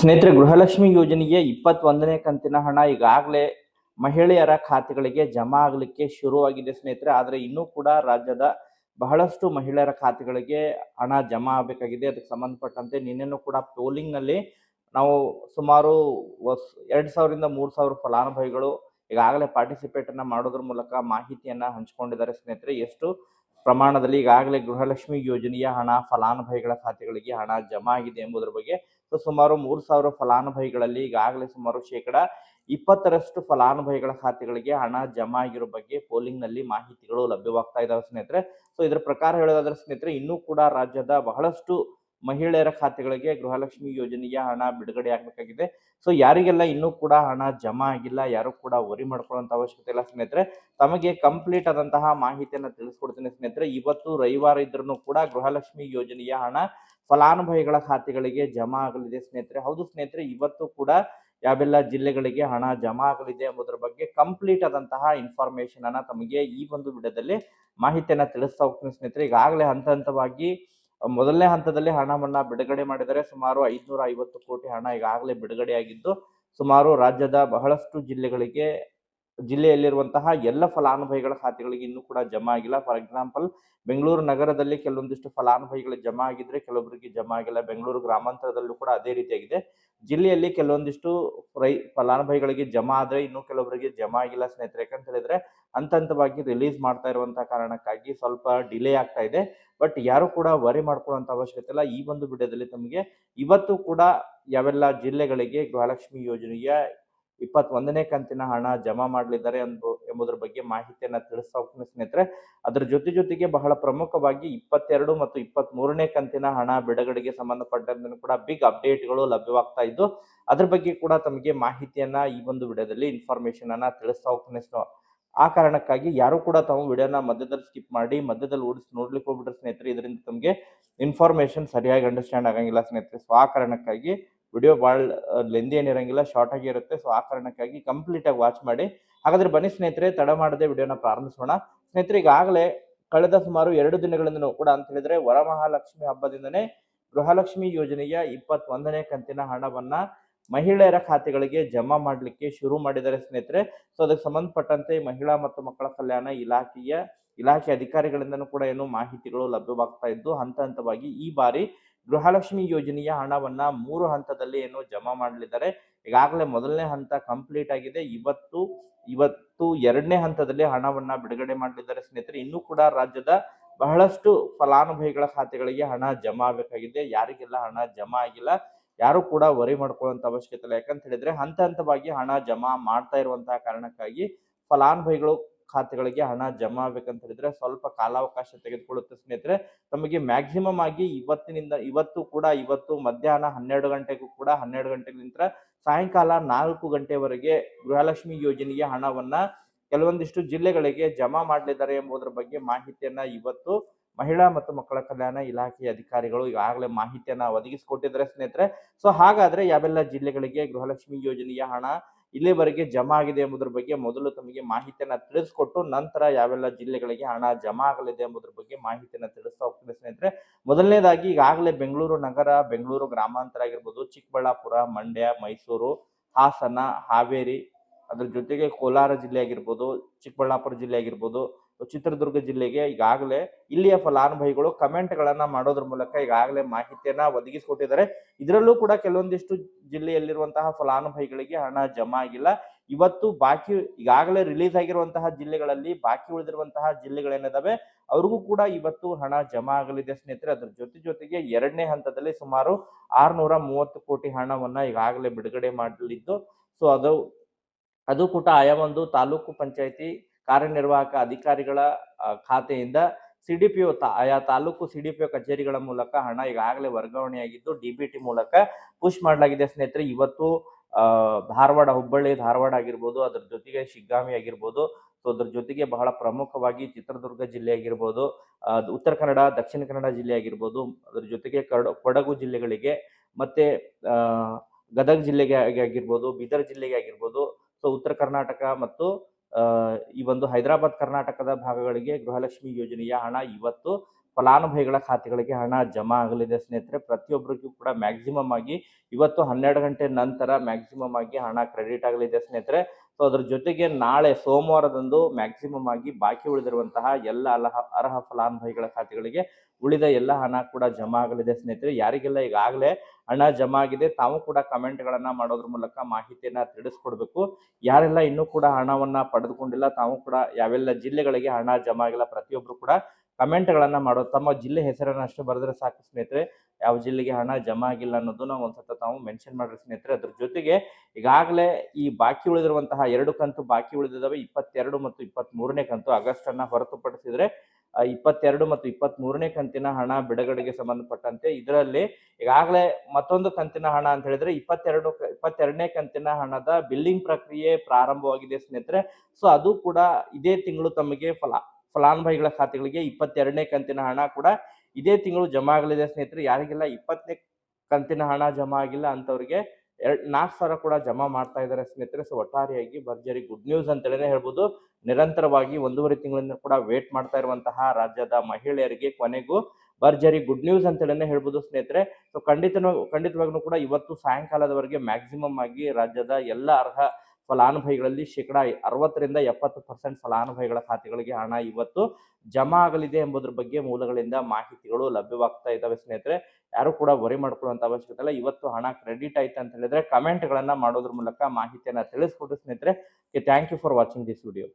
ಸ್ನೇಹಿತರೆ, ಗೃಹಲಕ್ಷ್ಮಿ ಯೋಜನೆಗೆ ಇಪ್ಪತ್ತೊಂದನೇ ಕಂತಿನ ಹಣ ಈಗಾಗಲೇ ಮಹಿಳೆಯರ ಖಾತೆಗಳಿಗೆ ಜಮಾ ಆಗಲಿಕ್ಕೆ ಶುರುವಾಗಿದೆ ಸ್ನೇಹಿತರೆ. ಆದರೆ ಇನ್ನೂ ಕೂಡ ರಾಜ್ಯದ ಬಹಳಷ್ಟು ಮಹಿಳೆಯರ ಖಾತೆಗಳಿಗೆ ಹಣ ಜಮಾ ಆಗಬೇಕಾಗಿದೆ. ಅದಕ್ಕೆ ಸಂಬಂಧಪಟ್ಟಂತೆ ನಿನ್ನೆನೂ ಕೂಡ ಪೋಲಿಂಗ್ನಲ್ಲಿ ನಾವು ಸುಮಾರು ಎರಡು ಸಾವಿರದಿಂದ ಮೂರು ಸಾವಿರ ಫಲಾನುಭವಿಗಳು ಈಗಾಗಲೇ ಪಾರ್ಟಿಸಿಪೇಟನ್ನು ಮಾಡೋದ್ರ ಮೂಲಕ ಮಾಹಿತಿಯನ್ನು ಹಂಚಿಕೊಂಡಿದ್ದಾರೆ ಸ್ನೇಹಿತರೆ. ಎಷ್ಟು ಪ್ರಮಾಣದಲ್ಲಿ ಈಗಾಗಲೇ ಗೃಹಲಕ್ಷ್ಮಿ ಯೋಜನೆಯ ಹಣ, ಫಲಾನುಭವಿಗಳ ಖಾತೆಗಳಿಗೆ ಹಣ ಜಮಾ ಆಗಿದೆ ಎಂಬುದರ ಬಗ್ಗೆ ಸುಮಾರು ಮೂರು ಸಾವಿರ ಫಲಾನುಭವಿಗಳಲ್ಲಿ ಈಗಾಗಲೇ ಸುಮಾರು ಶೇಕಡ ಇಪ್ಪತ್ತರಷ್ಟು ಫಲಾನುಭವಿಗಳ ಖಾತೆಗಳಿಗೆ ಹಣ ಜಮಾ ಆಗಿರೋ ಬಗ್ಗೆ ಪೋಲಿಂಗ್ನಲ್ಲಿ ಮಾಹಿತಿಗಳು ಲಭ್ಯವಾಗ್ತಾ ಇದಾವೆ ಸ್ನೇಹಿತರೆ. ಸೊ, ಇದರ ಪ್ರಕಾರ ಹೇಳೋದಾದ್ರೆ ಸ್ನೇಹಿತರೆ, ಇನ್ನೂ ಕೂಡ ರಾಜ್ಯದ ಬಹಳಷ್ಟು ಮಹಿಳೆಯರ ಖಾತೆಗಳಿಗೆ ಗೃಹಲಕ್ಷ್ಮಿ ಯೋಜನೆಗೆ ಹಣ ಬಿಡುಗಡೆ ಆಗಬೇಕಾಗಿದೆ. ಸೊ, ಯಾರಿಗೆಲ್ಲ ಇನ್ನೂ ಕೂಡ ಹಣ ಜಮಾ ಆಗಿಲ್ಲ, ಯಾರು ಕೂಡ ವರಿ ಮಾಡ್ಕೊಳ್ಳುವಂತ ಅವಶ್ಯಕತೆ ಇಲ್ಲ ಸ್ನೇಹಿತರೆ. ತಮಗೆ ಕಂಪ್ಲೀಟ್ ಆದಂತಹ ಮಾಹಿತಿಯನ್ನು ತಿಳಿಸ್ಕೊಡ್ತೀನಿ ಸ್ನೇಹಿತರೆ. ಇವತ್ತು ರವಿವಾರ ಇದ್ರೂ ಕೂಡ ಗೃಹಲಕ್ಷ್ಮಿ ಯೋಜನೆಯ ಹಣ ಫಲಾನುಭವಿಗಳ ಖಾತೆಗಳಿಗೆ ಜಮಾ ಆಗಲಿದೆ ಸ್ನೇಹಿತರೆ. ಹೌದು ಸ್ನೇಹಿತರೆ, ಇವತ್ತು ಕೂಡ ಯಾವೆಲ್ಲ ಜಿಲ್ಲೆಗಳಿಗೆ ಹಣ ಜಮಾ ಆಗಲಿದೆ ಎಂಬುದರ ಬಗ್ಗೆ ಕಂಪ್ಲೀಟ್ ಆದಂತಹ ಇನ್ಫಾರ್ಮೇಶನ್ ಅನ್ನ ತಮಗೆ ಈ ಒಂದು ವಿಡಿಯೋದಲ್ಲಿ ಮಾಹಿತಿಯನ್ನ ತಿಳಿಸ್ತಾ ಹೋಗ್ತೀನಿ ಸ್ನೇಹಿತರೆ. ಈಗಾಗಲೇ ಹಂತ ಹಂತವಾಗಿ ಮೊದಲನೇ ಹಂತದಲ್ಲಿ ಹಣವನ್ನ ಬಿಡುಗಡೆ ಮಾಡಿದರೆ ಸುಮಾರು ಐದ್ನೂರ ಐವತ್ತು ಕೋಟಿ ಹಣ ಈಗಾಗಲೇ ಬಿಡುಗಡೆಯಾಗಿದ್ದು, ಸುಮಾರು ರಾಜ್ಯದ ಬಹಳಷ್ಟು ಜಿಲ್ಲೆಗಳಿಗೆ ಜಿಲ್ಲೆಯಲ್ಲಿರುವಂತಹ ಎಲ್ಲ ಫಲಾನುಭವಿಗಳ ಖಾತೆಗಳಿಗೆ ಇನ್ನೂ ಕೂಡ ಜಮಾ ಆಗಿಲ್ಲ. ಫಾರ್ ಎಕ್ಸಾಂಪಲ್ ಬೆಂಗಳೂರು ನಗರದಲ್ಲಿ ಕೆಲವೊಂದಿಷ್ಟು ಫಲಾನುಭವಿಗಳು ಜಮಾ ಆಗಿದ್ರೆ ಕೆಲವೊಬ್ಬರಿಗೆ ಜಮಾ ಆಗಿಲ್ಲ. ಬೆಂಗಳೂರು ಗ್ರಾಮಾಂತರದಲ್ಲೂ ಕೂಡ ಅದೇ ರೀತಿಯಾಗಿದೆ. ಜಿಲ್ಲೆಯಲ್ಲಿ ಕೆಲವೊಂದಿಷ್ಟು ರೈ, ಫಲಾನುಭವಿಗಳಿಗೆ ಜಮಾ ಆದ್ರೆ ಇನ್ನು ಕೆಲವೊಬ್ಬರಿಗೆ ಜಮಾ ಆಗಿಲ್ಲ ಸ್ನೇಹಿತರೆ. ಯಾಕಂತ ಹೇಳಿದ್ರೆ ಹಂತ ಹಂತವಾಗಿ ರಿಲೀಸ್ ಮಾಡ್ತಾ ಇರುವಂತಹ ಕಾರಣಕ್ಕಾಗಿ ಸ್ವಲ್ಪ ಡಿಲೇ ಆಗ್ತಾ ಇದೆ. ಬಟ್ ಯಾರು ಕೂಡ ವರಿ ಮಾಡ್ಕೊಳ್ಳುವಂತ ಅವಶ್ಯಕತೆ ಇಲ್ಲ. ಈ ಒಂದು ವಿಡಿಯೋದಲ್ಲಿ ತಮಗೆ ಇವತ್ತು ಕೂಡ ಯಾವೆಲ್ಲ ಜಿಲ್ಲೆಗಳಿಗೆ ಗೃಹಲಕ್ಷ್ಮಿ ಯೋಜನೆಯ ಇಪ್ಪತ್ತೊಂದನೇ ಕಂತಿನ ಹಣ ಜಮಾ ಮಾಡಲಿದ್ದಾರೆ ಎಂದು ಎಂಬುದರ ಬಗ್ಗೆ ಮಾಹಿತಿಯನ್ನ ತಿಳಿಸ್ತಾ ಸ್ನೇಹಿತರೆ. ಅದರ ಜೊತೆ ಜೊತೆಗೆ ಬಹಳ ಪ್ರಮುಖವಾಗಿ ಇಪ್ಪತ್ತೆರಡು ಮತ್ತು ಇಪ್ಪತ್ತ್ ಮೂರನೇ ಕಂತಿನ ಹಣ ಬಿಡುಗಡೆಗೆ ಸಂಬಂಧಪಟ್ಟಂತೆ ಕೂಡ ಬಿಗ್ ಅಪ್ಡೇಟ್ಗಳು ಲಭ್ಯವಾಗ್ತಾ ಇದ್ದು, ಅದ್ರ ಬಗ್ಗೆ ಕೂಡ ತಮಗೆ ಮಾಹಿತಿಯನ್ನ ಈ ಒಂದು ವಿಡಿಯೋದಲ್ಲಿ ಇನ್ಫಾರ್ಮೇಶನ್ ಅನ್ನ ತಿಳಿಸ್ತಾ ಹೋಗ್ತೀನಿ ಆ ಕಾರಣಕ್ಕಾಗಿ ಯಾರು ಕೂಡ ತಾವು ವಿಡಿಯೋನ ಮಧ್ಯದಲ್ಲಿ ಸ್ಕಿಪ್ ಮಾಡಿ, ಮಧ್ಯದಲ್ಲಿ ಓಡಿಸಿ ನೋಡ್ಲಿಕ್ಕೆ ಹೋಗ್ಬಿಟ್ರೆ ಸ್ನೇಹಿತರೆ, ಇದರಿಂದ ತಮಗೆ ಇನ್ಫಾರ್ಮೇಶನ್ ಸರಿಯಾಗಿ ಅಂಡರ್ಸ್ಟ್ಯಾಂಡ್ ಆಗಂಗಿಲ್ಲ ಸ್ನೇಹಿತರೆ. ಸೊ ಆ ಕಾರಣಕ್ಕಾಗಿ ವಿಡಿಯೋ ಭಾಳ ಲೆಂದಿ ಏನಿರಂಗಿಲ್ಲ ಶಾರ್ಟ್ ಆಗಿ ಇರುತ್ತೆ. ಸೊ ಆ ಕಾರಣಕ್ಕಾಗಿ ಕಂಪ್ಲೀಟ್ ಆಗಿ ವಾಚ್ ಮಾಡಿ. ಹಾಗಾದ್ರೆ ಬನ್ನಿ ಸ್ನೇಹಿತರೆ, ತಡ ಮಾಡದೆ ವಿಡಿಯೋನ ಪ್ರಾರಂಭಿಸೋಣ. ಸ್ನೇಹಿತರೆ, ಈಗಾಗಲೇ ಕಳೆದ ಸುಮಾರು ಎರಡು ದಿನಗಳಿಂದನೂ ಕೂಡ ಅಂತ ಹೇಳಿದ್ರೆ, ವರಮಹಾಲಕ್ಷ್ಮಿ ಹಬ್ಬದಿಂದನೇ ಗೃಹಲಕ್ಷ್ಮಿ ಯೋಜನೆಯ ಇಪ್ಪತ್ತೊಂದನೇ ಕಂತಿನ ಹಣವನ್ನ ಮಹಿಳೆಯರ ಖಾತೆಗಳಿಗೆ ಜಮಾ ಮಾಡಲಿಕ್ಕೆ ಶುರು ಮಾಡಿದ್ದಾರೆ ಸ್ನೇಹಿತರೆ. ಸೊ ಅದಕ್ಕೆ ಸಂಬಂಧಪಟ್ಟಂತೆ ಮಹಿಳಾ ಮತ್ತು ಮಕ್ಕಳ ಕಲ್ಯಾಣ ಇಲಾಖೆಯ, ಇಲಾಖೆ ಅಧಿಕಾರಿಗಳಿಂದನೂ ಕೂಡ ಏನು ಮಾಹಿತಿಗಳು ಲಭ್ಯವಾಗ್ತಾ ಇದ್ದು, ಹಂತ ಹಂತವಾಗಿ ಈ ಬಾರಿ ಗೃಹಲಕ್ಷ್ಮಿ ಯೋಜನೆಯ ಹಣವನ್ನ ಮೂರು ಹಂತದಲ್ಲಿ ಏನು ಜಮಾ ಮಾಡಲಿದ್ದಾರೆ. ಈಗಾಗಲೇ ಮೊದಲನೇ ಹಂತ ಕಂಪ್ಲೀಟ್ ಆಗಿದೆ. ಇವತ್ತು ಇವತ್ತು ಎರಡನೇ ಹಂತದಲ್ಲಿ ಹಣವನ್ನ ಬಿಡುಗಡೆ ಮಾಡಲಿದ್ದಾರೆ ಸ್ನೇಹಿತರೆ. ಇನ್ನೂ ಕೂಡ ರಾಜ್ಯದ ಬಹಳಷ್ಟು ಫಲಾನುಭವಿಗಳ ಖಾತೆಗಳಿಗೆ ಹಣ ಜಮಾ ಆಗಬೇಕಾಗಿದೆ. ಯಾರಿಗೆಲ್ಲ ಹಣ ಜಮಾ ಆಗಿಲ್ಲ, ಯಾರು ಕೂಡ ವರಿ ಮಾಡ್ಕೊಳ್ಳುವಂತ ಅವಶ್ಯಕತೆ ಇಲ್ಲ. ಯಾಕಂತ ಹೇಳಿದ್ರೆ ಹಂತ ಹಂತವಾಗಿ ಹಣ ಜಮಾ ಮಾಡ್ತಾ ಇರುವಂತಹ ಕಾರಣಕ್ಕಾಗಿ ಫಲಾನುಭವಿಗಳು ಖಾತೆಗಳಿಗೆ ಹಣ ಜಮಾ ಆಗ್ಬೇಕಂತ ಹೇಳಿದ್ರೆ ಸ್ವಲ್ಪ ಕಾಲಾವಕಾಶ ತೆಗೆದುಕೊಳ್ಳುತ್ತೆ ಸ್ನೇಹಿತರೆ. ತಮಗೆ ಮ್ಯಾಕ್ಸಿಮಮ್ ಆಗಿ ಇವತ್ತಿನಿಂದ, ಇವತ್ತು ಕೂಡ ಇವತ್ತು ಮಧ್ಯಾಹ್ನ ಹನ್ನೆರಡು ಗಂಟೆಗೂ ಕೂಡ ಹನ್ನೆರಡು ಗಂಟೆಲಿಂದ ಸಾಯಂಕಾಲ ನಾಲ್ಕು ಗಂಟೆವರೆಗೆ ಗೃಹಲಕ್ಷ್ಮಿ ಯೋಜನೆಗೆ ಹಣವನ್ನ ಕೆಲವೊಂದಿಷ್ಟು ಜಿಲ್ಲೆಗಳಿಗೆ ಜಮಾ ಮಾಡಲಿದ್ದಾರೆ ಎಂಬುದರ ಬಗ್ಗೆ ಮಾಹಿತಿಯನ್ನ ಇವತ್ತು ಮಹಿಳಾ ಮತ್ತು ಮಕ್ಕಳ ಕಲ್ಯಾಣ ಇಲಾಖೆಯ ಅಧಿಕಾರಿಗಳು ಈಗಾಗಲೇ ಮಾಹಿತಿಯನ್ನ ಒದಗಿಸಿಕೊಟ್ಟಿದ್ದಾರೆ ಸ್ನೇಹಿತರೆ. ಸೊ ಹಾಗಾದ್ರೆ ಯಾವೆಲ್ಲ ಜಿಲ್ಲೆಗಳಿಗೆ ಗೃಹಲಕ್ಷ್ಮಿ ಯೋಜನೆಯ ಹಣ ಇಲ್ಲಿವರೆಗೆ ಜಮಾ ಆಗಿದೆ ಎಂಬುದರ ಬಗ್ಗೆ ಮೊದಲು ತಮಗೆ ಮಾಹಿತಿಯನ್ನ ತಿಳಿಸ್ಕೊಟ್ಟು ನಂತರ ಯಾವೆಲ್ಲ ಜಿಲ್ಲೆಗಳಿಗೆ ಹಣ ಜಮಾ ಆಗಲಿದೆ ಎಂಬುದರ ಬಗ್ಗೆ ಮಾಹಿತಿಯನ್ನ ತಿಳಿಸ್ತಾ ಹೋಗ್ತೀನಿ ಸ್ನೇಹಿತರೆ. ಮೊದಲನೇದಾಗಿ ಈಗಾಗಲೇ ಬೆಂಗಳೂರು ನಗರ, ಬೆಂಗಳೂರು ಗ್ರಾಮಾಂತರ ಆಗಿರ್ಬೋದು, ಚಿಕ್ಕಬಳ್ಳಾಪುರ, ಮಂಡ್ಯ, ಮೈಸೂರು, ಹಾಸನ, ಹಾವೇರಿ, ಅದ್ರ ಜೊತೆಗೆ ಕೋಲಾರ ಜಿಲ್ಲೆ ಆಗಿರ್ಬೋದು, ಚಿಕ್ಕಬಳ್ಳಾಪುರ ಜಿಲ್ಲೆ ಆಗಿರ್ಬೋದು ಚಿತ್ರದುರ್ಗ ಜಿಲ್ಲೆಗೆ ಈಗಾಗಲೇ ಇಲ್ಲಿಯ ಫಲಾನುಭವಿಗಳು ಕಮೆಂಟ್ಗಳನ್ನು ಮಾಡೋದ್ರ ಮೂಲಕ ಈಗಾಗಲೇ ಮಾಹಿತಿಯನ್ನು ಒದಗಿಸಿಕೊಟ್ಟಿದ್ದಾರೆ. ಇದರಲ್ಲೂ ಕೂಡ ಕೆಲವೊಂದಿಷ್ಟು ಜಿಲ್ಲೆಯಲ್ಲಿರುವಂತಹ ಫಲಾನುಭವಿಗಳಿಗೆ ಹಣ ಜಮಾ ಆಗಿಲ್ಲ. ಇವತ್ತು ಬಾಕಿ ಈಗಾಗಲೇ ರಿಲೀಸ್ ಆಗಿರುವಂತಹ ಜಿಲ್ಲೆಗಳಲ್ಲಿ ಬಾಕಿ ಉಳಿದಿರುವಂತಹ ಜಿಲ್ಲೆಗಳೇನಿದಾವೆ, ಅವ್ರಿಗೂ ಕೂಡ ಇವತ್ತು ಹಣ ಜಮಾ ಆಗಲಿದೆ ಸ್ನೇಹಿತರೆ. ಅದ್ರ ಜೊತೆ ಜೊತೆಗೆ ಎರಡನೇ ಹಂತದಲ್ಲಿ ಸುಮಾರು ಆರ್ನೂರ ಮೂವತ್ತು ಕೋಟಿ ಹಣವನ್ನ ಈಗಾಗಲೇ ಬಿಡುಗಡೆ ಮಾಡಲಿದ್ದು, ಸೊ ಅದು ಅದು ಕೂಡ ಆಯಾ ಒಂದು ತಾಲೂಕು ಪಂಚಾಯತಿ ಕಾರ್ಯನಿರ್ವಾಹಕ ಅಧಿಕಾರಿಗಳ ಖಾತೆಯಿಂದ ಸಿಡಿಪಿಒ ಆಯಾ ತಾಲೂಕು ಸಿಡಿಪಿಒ ಕಚೇರಿಗಳ ಮೂಲಕ ಹಣ ಈಗಾಗಲೇ ವರ್ಗಾವಣೆಯಾಗಿದ್ದು ಡಿಬಿಟಿ ಮೂಲಕ ಪುಷ್ ಮಾಡಲಾಗಿದೆ. ಸ್ನೇಹಿತರೆ, ಇವತ್ತು ಧಾರವಾಡ ಹುಬ್ಬಳ್ಳಿ ಧಾರವಾಡ ಆಗಿರ್ಬೋದು, ಅದ್ರ ಜೊತೆಗೆ ಶಿಗ್ಗಾಮಿ ಆಗಿರ್ಬೋದು, ಸೊ, ಅದ್ರ ಜೊತೆಗೆ ಬಹಳ ಪ್ರಮುಖವಾಗಿ ಚಿತ್ರದುರ್ಗ ಜಿಲ್ಲೆ ಆಗಿರ್ಬೋದು ಉತ್ತರ ಕನ್ನಡ, ದಕ್ಷಿಣ ಕನ್ನಡ ಜಿಲ್ಲೆ ಆಗಿರ್ಬೋದು, ಅದ್ರ ಜೊತೆಗೆ ಕಡ, ಕೊಡಗು ಜಿಲ್ಲೆಗಳಿಗೆ ಮತ್ತೆ ಗದಗ ಜಿಲ್ಲೆಗೆ ಆಗಿ- ಆಗಿರ್ಬೋದು, ಬೀದರ್ ಜಿಲ್ಲೆಗೆ ಆಗಿರ್ಬೋದು, ಸೊ, ಉತ್ತರ ಕರ್ನಾಟಕ ಮತ್ತು ಈ ಒಂದು ಹೈದರಾಬಾದ್ ಕರ್ನಾಟಕದ ಭಾಗಗಳಿಗೆ ಗೃಹಲಕ್ಷ್ಮಿ ಯೋಜನೆಯ ಹಣ ಇವತ್ತು ಫಲಾನುಭವಿಗಳ ಖಾತೆಗಳಿಗೆ ಹಣ ಜಮಾ ಆಗಲಿದೆ ಸ್ನೇಹಿತರೆ. ಪ್ರತಿಯೊಬ್ಬರಿಗೂ ಕೂಡ ಮ್ಯಾಕ್ಸಿಮಮ್ ಆಗಿ ಇವತ್ತು ಹನ್ನೆರಡು ಗಂಟೆ ನಂತರ ಮ್ಯಾಕ್ಸಿಮಮ್ ಆಗಿ ಹಣ ಕ್ರೆಡಿಟ್ ಆಗಲಿದೆ ಸ್ನೇಹಿತರೆ. ಸೊ ಅದ್ರ ಜೊತೆಗೆ ನಾಳೆ ಸೋಮವಾರದಂದು ಮ್ಯಾಕ್ಸಿಮಮ್ ಆಗಿ ಬಾಕಿ ಉಳಿದಿರುವಂತಹ ಎಲ್ಲ ಅಲಹ, ಅರ್ಹ ಫಲಾನುಭವಿಗಳ ಖಾತೆಗಳಿಗೆ ಉಳಿದ ಎಲ್ಲ ಹಣ ಕೂಡ ಜಮಾ ಆಗಲಿದೆ ಸ್ನೇಹಿತರೆ. ಯಾರಿಗೆಲ್ಲ ಈಗಾಗಲೇ ಹಣ ಜಮಾ ಆಗಿದೆ, ತಾವು ಕೂಡ ಕಮೆಂಟ್ಗಳನ್ನ ಮಾಡೋದ್ರ ಮೂಲಕ ಮಾಹಿತಿಯನ್ನ ತಿಳಿಸ್ಕೊಡ್ಬೇಕು. ಯಾರೆಲ್ಲ ಇನ್ನೂ ಕೂಡ ಹಣವನ್ನ ಪಡೆದುಕೊಂಡಿಲ್ಲ, ತಾವು ಕೂಡ ಯಾವೆಲ್ಲ ಜಿಲ್ಲೆಗಳಿಗೆ ಹಣ ಜಮಾ ಆಗಿಲ್ಲ ಪ್ರತಿಯೊಬ್ಬರು ಕೂಡ ಕಮೆಂಟ್ಗಳನ್ನ ಮಾಡೋದು, ತಮ್ಮ ಜಿಲ್ಲೆ ಹೆಸರನ್ನು ಅಷ್ಟು ಬರೆದ್ರೆ ಸಾಕು ಸ್ನೇಹಿತರೆ. ಯಾವ ಜಿಲ್ಲೆಗೆ ಹಣ ಜಮಾ ಆಗಿಲ್ಲ ಅನ್ನೋದನ್ನ ಒಂದ್ಸತ ತಾವು ಮೆನ್ಷನ್ ಮಾಡ್ರಿ ಸ್ನೇಹಿತರೆ. ಅದ್ರ ಜೊತೆಗೆ ಈಗಾಗಲೇ ಈ ಬಾಕಿ ಉಳಿದಿರುವಂತಹ ಎರಡು ಕಂತು ಬಾಕಿ ಉಳಿದಿದ್ದಾವೆ. ಇಪ್ಪತ್ತೆರಡು ಮತ್ತು ಇಪ್ಪತ್ತ್ ಮೂರನೇ ಕಂತು ಆಗಸ್ಟ್ ಅನ್ನ ಹೊರತುಪಡಿಸಿದ್ರೆ ಇಪ್ಪತ್ತೆರಡು ಮತ್ತು ಇಪ್ಪತ್ತ್ ಮೂರನೇ ಕಂತಿನ ಹಣ ಬಿಡುಗಡೆಗೆ ಸಂಬಂಧಪಟ್ಟಂತೆ ಇದರಲ್ಲಿ ಈಗಾಗಲೇ ಮತ್ತೊಂದು ಕಂತಿನ ಹಣ ಅಂತ ಹೇಳಿದ್ರೆ ಇಪ್ಪತ್ತೆರಡು, ಇಪ್ಪತ್ತೆರಡನೇ ಕಂತಿನ ಹಣದ ಬಿಲ್ಲಿಂಗ್ ಪ್ರಕ್ರಿಯೆ ಪ್ರಾರಂಭವಾಗಿದೆ ಸ್ನೇಹಿತರೆ. ಸೊ ಅದು ಕೂಡ ಇದೇ ತಿಂಗಳು ತಮಗೆ ಫಲ. ಫಲಾನುಭವಿಗಳ ಖಾತೆಗಳಿಗೆ ಇಪ್ಪತ್ತೆರಡನೇ ಕಂತಿನ ಹಣ ಕೂಡ ಇದೇ ತಿಂಗಳು ಜಮಾ ಆಗಲಿದೆ ಸ್ನೇಹಿತರೆ. ಯಾರಿಗೆಲ್ಲ ಇಪ್ಪತ್ತನೇ ಕಂತಿನ ಹಣ ಜಮಾ ಆಗಿಲ್ಲ ಅಂತವ್ರಿಗೆ ಎರಡ್ ನಾಲ್ಕು ಸಾವಿರ ಕೂಡ ಜಮಾ ಮಾಡ್ತಾ ಇದ್ದಾರೆ ಸ್ನೇಹಿತರೆ. ಸೊ ಒಟ್ಟಾರೆಯಾಗಿ ಭರ್ಜರಿ ಗುಡ್ ನ್ಯೂಸ್ ಅಂತೇಳಿನೇ ಹೇಳ್ಬೋದು. ನಿರಂತರವಾಗಿ ಒಂದೂವರೆ ತಿಂಗಳಿಂದ ಕೂಡ ವೇಟ್ ಮಾಡ್ತಾ ಇರುವಂತಹ ರಾಜ್ಯದ ಮಹಿಳೆಯರಿಗೆ ಕೊನೆಗೂ ಭರ್ಜರಿ ಗುಡ್ ನ್ಯೂಸ್ ಅಂತೇಳಿನೇ ಹೇಳ್ಬೋದು ಸ್ನೇಹಿತರೆ. ಸೊ ಖಂಡಿತ ಖಂಡಿತವಾಗ್ಲೂ ಕೂಡ ಇವತ್ತು ಸಾಯಂಕಾಲದವರೆಗೆ ಮ್ಯಾಕ್ಸಿಮಮ್ ಆಗಿ ರಾಜ್ಯದ ಎಲ್ಲ ಅರ್ಹ ಫಲಾನುಭವಿಗಳಲ್ಲಿ ಶೇಕಡ ಅರವತ್ತರಿಂದ ಎಪ್ಪತ್ತು ಪರ್ಸೆಂಟ್ ಫಲಾನುಭವಿಗಳ ಖಾತೆಗಳಿಗೆ ಹಣ ಇವತ್ತು ಜಮಾ ಆಗಲಿದೆ ಎಂಬುದ್ರ ಬಗ್ಗೆ ಮೂಲಗಳಿಂದ ಮಾಹಿತಿಗಳು ಲಭ್ಯವಾಗ್ತಾ ಇದ್ದಾವೆ ಸ್ನೇಹಿತರೆ. ಯಾರು ಕೂಡ ವರಿ ಮಾಡ್ಕೊಳ್ಳುವಂತ ಅವಶ್ಯಕತೆ ಇಲ್ಲ. ಇವತ್ತು ಹಣ ಕ್ರೆಡಿಟ್ ಆಯ್ತು ಅಂತ ಹೇಳಿದ್ರೆ ಕಮೆಂಟ್ಗಳನ್ನ ಮಾಡೋದ್ರ ಮೂಲಕ ಮಾಹಿತಿಯನ್ನ ತಿಳಿಸ್ಕೊಟ್ಟು ಸ್ನೇಹಿತರೆ. Thank you for watching this video